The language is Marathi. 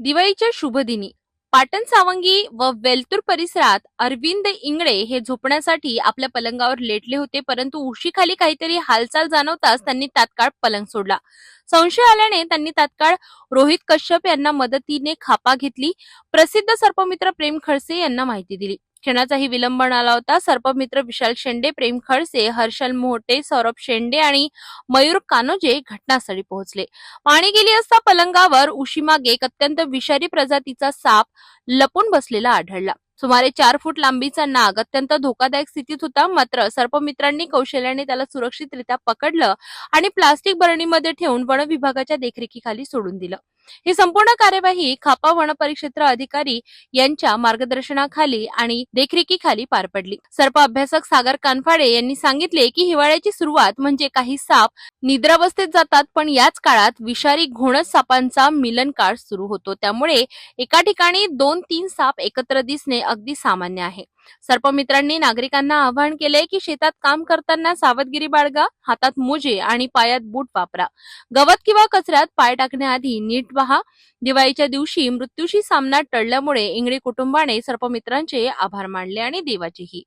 दिवाळीच्या शुभदिनी पाटण सावंगी व वेलतूर परिसरात अरविंद इंगळे हे झोपण्यासाठी आपल्या पलंगावर लेटले होते परंतु उशीखाली काहीतरी हालचाल जाणवताच त्यांनी तात्काळ पलंग सोडला. संशय आल्याने त्यांनी तात्काळ रोहित कश्यप यांना मदतीने खापा घेतली. प्रसिद्ध सर्पमित्र प्रेम खडसे यांना माहिती दिली. क्षणाचाही विलंब न आला होता. सर्पमित्र विशाल शेंडे प्रेम खडसे हर्षल मोहटे सौरभ शेंडे आणि मयूर कानोजे घटनास्थळी पोहोचले. पाणी गेली असता पलंगावर उशीमागे एक अत्यंत विषारी प्रजातीचा साप लपून बसलेला आढळला. सुमारे चार फूट लांबीचा नाग अत्यंत धोकादायक स्थितीत होता. मात्र सर्पमित्रांनी कौशल्याने त्याला सुरक्षितरित्या पकडलं आणि प्लास्टिक बरणीमध्ये ठेवून वन विभागाच्या देखरेखीखाली सोडून दिलं. ही संपूर्ण कार्यवाही खापा वनपरिक्षेत्र अधिकारी यांच्या मार्गदर्शनाखाली आणि देखरेखीखाली पार पडली. सर्प अभ्यासक सागर कानफाडे यांनी सांगितले की हिवाळ्याची सुरुवात म्हणजे काही साप निद्रावस्थेत जातात पण याच काळात विषारी घोणस सापांचा मिलन काळ सुरू होतो. त्यामुळे एका ठिकाणी दोन तीन साप एकत्र दिसणे अगदी सामान्य आहे. सर्पमित्रांनी नागरिकांना आवाहन केले की शेतात काम करताना सावधगिरी बाळगा हातात मोजे आणि पायात बूट वापरा. गवत किंवा कचऱ्यात पाय टाकण्याआधी नीट पहा दिवाळीच्या दिवशी मृत्यूशी सामना टळल्यामुळे इंगळे कुटुंबाने सर्पमित्रांचे आभार मानले आणि देवाचेही.